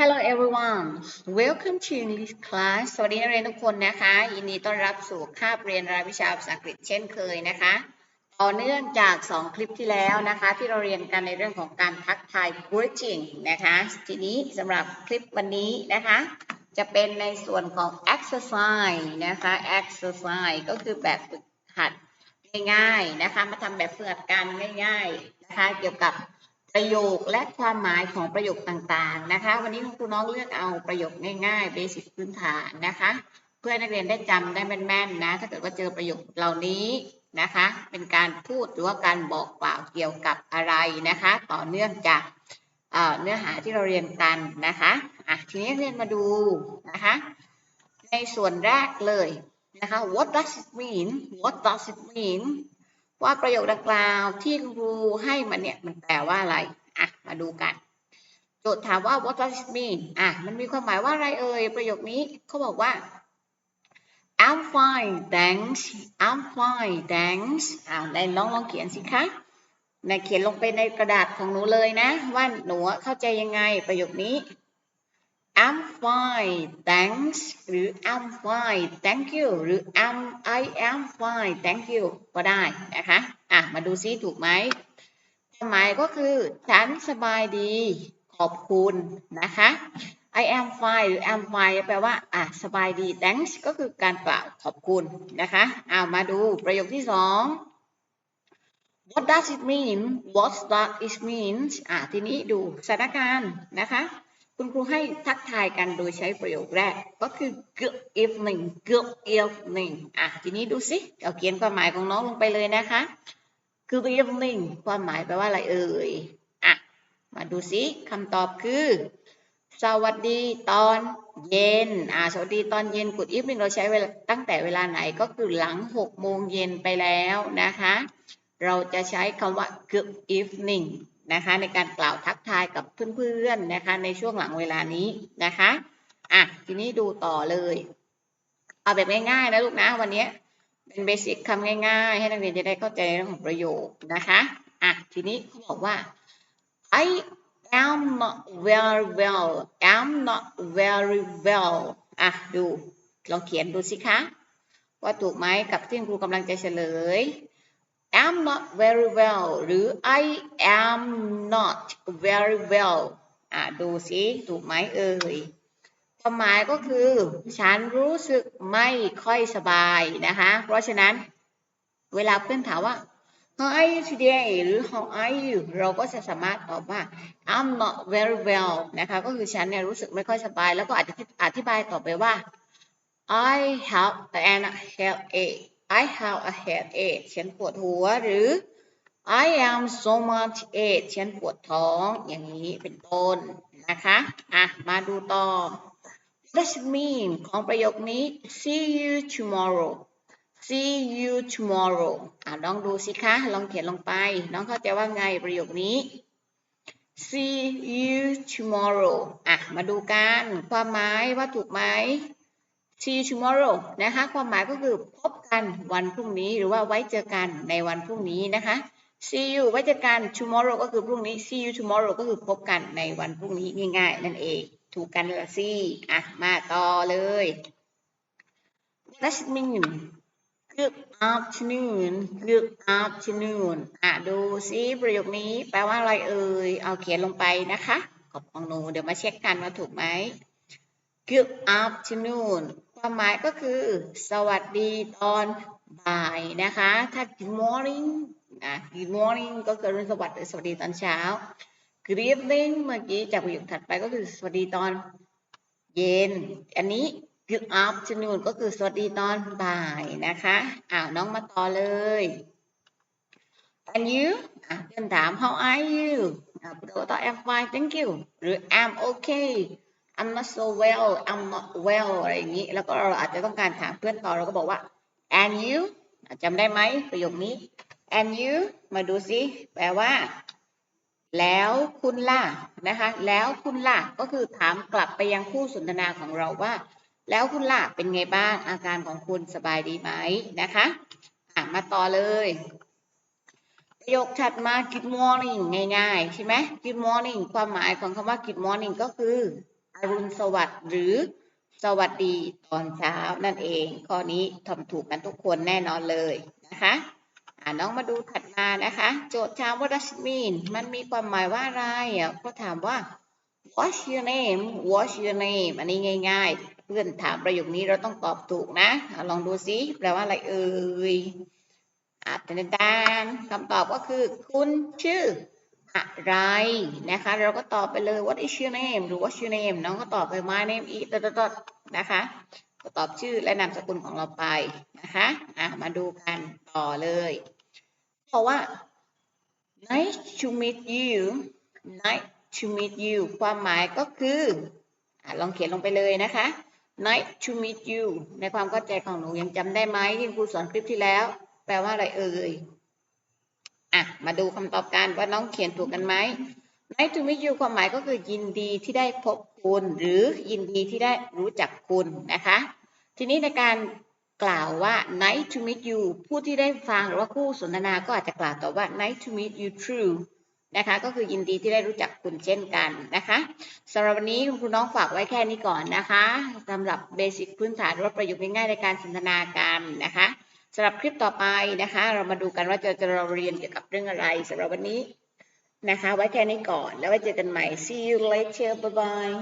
Hello everyone welcome to English class สวัสดีนักเรียนทุกคนนะคะ ยินดีต้อนรับสู่คาบเรียนรายวิชาภาษาอังกฤษเช่นเคยนะคะ ต่อเนื่องจาก 2 คลิปที่แล้วนะคะ ที่เราเรียนกันในเรื่องของการทักทาย greeting นะคะ ทีนี้สำหรับคลิปวันนี้นะคะ จะเป็นในส่วนของ exercise นะคะ exercise ก็คือแบบฝึกหัดง่ายๆนะคะ มาทำแบบฝึกหัดกันง่ายๆนะคะ เกี่ยวกับ ประโยคและความหมายของประโยคต่างๆนะคะ วันนี้คุณครูน้องเลือกเอาประโยคง่ายๆ basic พื้นฐานนะคะ เพื่อให้นักเรียนได้จำได้แม่นๆนะ ถ้าเกิดว่าเจอประโยคเหล่านี้นะคะ เป็นการพูดหรือว่าการบอกกล่าวเกี่ยวกับอะไรนะคะ ต่อเนื่องจากเนื้อหาที่เราเรียนกันนะคะอะทีนี้เรียนมาดูนะคะ ในส่วนแรกเลยนะคะ what does it mean what does it mean ว่าประโยคดังกล่าวที่ครูให้มันเนี่ยมันแปลว่าอะไรอะมาดูกัน โจทย์ถามว่า what does it mean อะมันมีความหมายว่าอะไรเอ่ยประโยคนี้เขาบอกว่า I'm fine thanks I'm fine thanks อ้าวไหนลองลองเขียนสิคะไหนเขียนลงไปในกระดาษของหนูเลยนะ ว่าหนูเข้าใจยังไงประโยคนี้ I'm fine thanks หรือ I'm fine thank you หรือ I'm I am fine thank you ก็ได้นะคะ อะ มาดูซิถูกไหมความหมายก็คือ ฉันสบายดี ขอบคุณนะคะ I am fine หรือ I'm fine แปลว่า อะ สบายดี thanks ก็คือการกล่าวขอบคุณนะคะเอามาดูประโยคที่สอง What does it mean What does it means อะ ทีนี้ดูสถานการณ์นะคะ คุณครูให้ทักทายกันโดยใช้ประโยคแรกก็คือ good evening good evening อะทีนี้ดูสิเอาเขียนความหมายของน้องลงไปเลยนะคะ good evening ความหมายแปลว่าอะไรเอ่ยอะมาดูสิคำตอบคือ สวัสดีตอนเย็นอ่าสวัสดีตอนเย็น good evening เราใช้เวลาตั้งแต่เวลาไหนก็คือหลัง6โมงเย็นไปแล้วนะคะ เราจะใช้คำว่า good evening นะคะ ในการกล่าวทักทายกับเพื่อนๆนะคะ ในช่วงหลังเวลานี้นะคะอะทีนี้ดูต่อเลย เอาแบบง่ายๆนะลูกนะวันนี้เป็นเบสิกคำง่ายๆ ให้นักเรียนจะได้เข้าใจเรื่องของประโยคนะคะอะทีนี้เขาบอกว่า I am not very well am not very well อะดูลองเขียนดูสิคะ ว่าถูกไหมกับที่ครูกำลังจะเฉลย am not very well หรือ I am not very well อะดูสิถูกไหมเอ่ยความหมายก็คือ ฉันรู้สึกไม่ค่อยสบายนะคะ เพราะฉะนั้นเวลาเพื่อนถามว่า How are you today หรือ How are you เราก็จะสามารถตอบว่า I'm not very well นะคะก็คือฉันเนี่ยรู้สึกไม่ค่อยสบาย แล้วก็อาจจะอธิบายต่อไปว่า I have an headache I have a headache ฉันปวดหัวหรือ I am so much ache ฉันปวดท้องอย่างนี้เป็นต้นนะคะอะมาดูต่อ What does it mean ของประโยคนี้ see you tomorrow see you tomorrow อะลองดูสิคะ ลองเขียนลงไป น้องเข้าใจว่าไงประโยคนี้ see you tomorrow อะ มาดูกัน ความหมายว่าถูกไหม see you tomorrow นะคะความหมายก็คือพบกันวันพรุ่งนี้หรือว่าไว้เจอกันในวันพรุ่งนี้นะคะ see you ไว้เจอกัน tomorrow ก็คือพรุ่งนี้ see you tomorrow ก็คือพบกันในวันพรุ่งนี้ง่ายๆ นั่นเอง ถูกกันละสิอะมาต่อเลย What does it mean Good afternoon Good afternoon อะดูซิประโยคนี้แปลว่าอะไรเอ่ย เอาเขียนลงไปนะคะขอบของหนูเดี๋ยวมาเช็คกันว่าถูกไหม Good afternoon ความหมายก็คือ สวัสดีตอนบ่ายนะคะ ถ้า Good morning อะ Good morning ก็คือรุ่นสวัสดีสวัสดีตอนเช้า Good evening เมื่อกี้จากประโยคถัดไปก็คือสวัสดีตอนเย็น อันนี้ Good afternoon ก็คือสวัสดีตอนบ่ายนะคะอ้าวน้องมาต่อเลย And you เพื่อนถาม How are you อะเราก็ตอบ I'm fine thank you หรือ I'm okay I'm not so well I'm not well อะไรอย่างนี้ แล้วก็เราอาจจะต้องการถามเพื่อนต่อเราก็บอกว่า and you จำได้ไหมประโยคนี้ and you มาดูซิแปลว่า แล้วคุณล่ะนะคะ แล้วคุณล่ะก็คือถามกลับไปยังคู่สนทนาของเราว่า แล้วคุณล่ะเป็นไงบ้าง อาการของคุณสบายดีไหมนะคะอะมาต่อเลย ประโยคถัดมา good morning ง่ายๆ ใช่ไหม good morning ความหมายของคำว่า good morning ก็คือ อรุณสวัสดิ์หรือสวัสดีตอนเช้านั่นเอง ข้อนี้ทำถูกกันทุกคนแน่นอนเลยนะคะน้องมาดูถัดมานะคะ โจทย์ถามว่า does mean มันมีความหมายว่าอะไรอะก็ถามว่า what's your name what's your name อันนี้ง่าย ๆ เพื่อนถามประโยคนี้เราต้องตอบถูกนะ ลองดูซิแปลว่าอะไรเอ่ยอะตันดาคำตอบก็คือ คุณชื่อ อะไรนะคะ เราก็ตอบไปเลย what is your name หรือ what's your name น้องก็ตอบไป my name is ดดดนะคะ ก็ตอบชื่อและนามสกุลของเราไปนะคะอะมาดูกันต่อเลยเพราะว่า nice to meet you nice to meet you ความหมายก็คืออลองเขียนลงไปเลยนะคะ nice to meet you ในความเข้าใจของหนูยังจำได้ไหมที่ครูสอนคลิปที่แล้ว แปลว่าอะไรเอ่ย อะมาดูคำตอบกันว่าน้องเขียนถูกกันไหม Nice to meet you ความหมายก็คือยินดีที่ได้พบคุณ หรือยินดีที่ได้รู้จักคุณนะคะ ทีนี้ในการกล่าวว่า nice to meet you ผู้ที่ได้ฟังหรือว่าคู่สนทนาก็อาจจะกล่าวต่อว่า nice to meet you too นะคะก็คือยินดีที่ได้รู้จักคุณเช่นกันนะคะสำหรับวันนี้คุณครูน้องฝากไว้แค่นี้ก่อนนะคะสำหรับเบสิกพื้นฐานหรือว่าประโยคง่ายๆในการสนทนากันนะคะ สำหรับคลิปต่อไปนะคะ เรามาดูกันว่าจะจะเราเรียนเกี่ยวกับเรื่องอะไรสำหรับวันนี้นะคะ ไว้แค่นี้ก่อนแล้วไว้เจอกันใหม่ see you later bye bye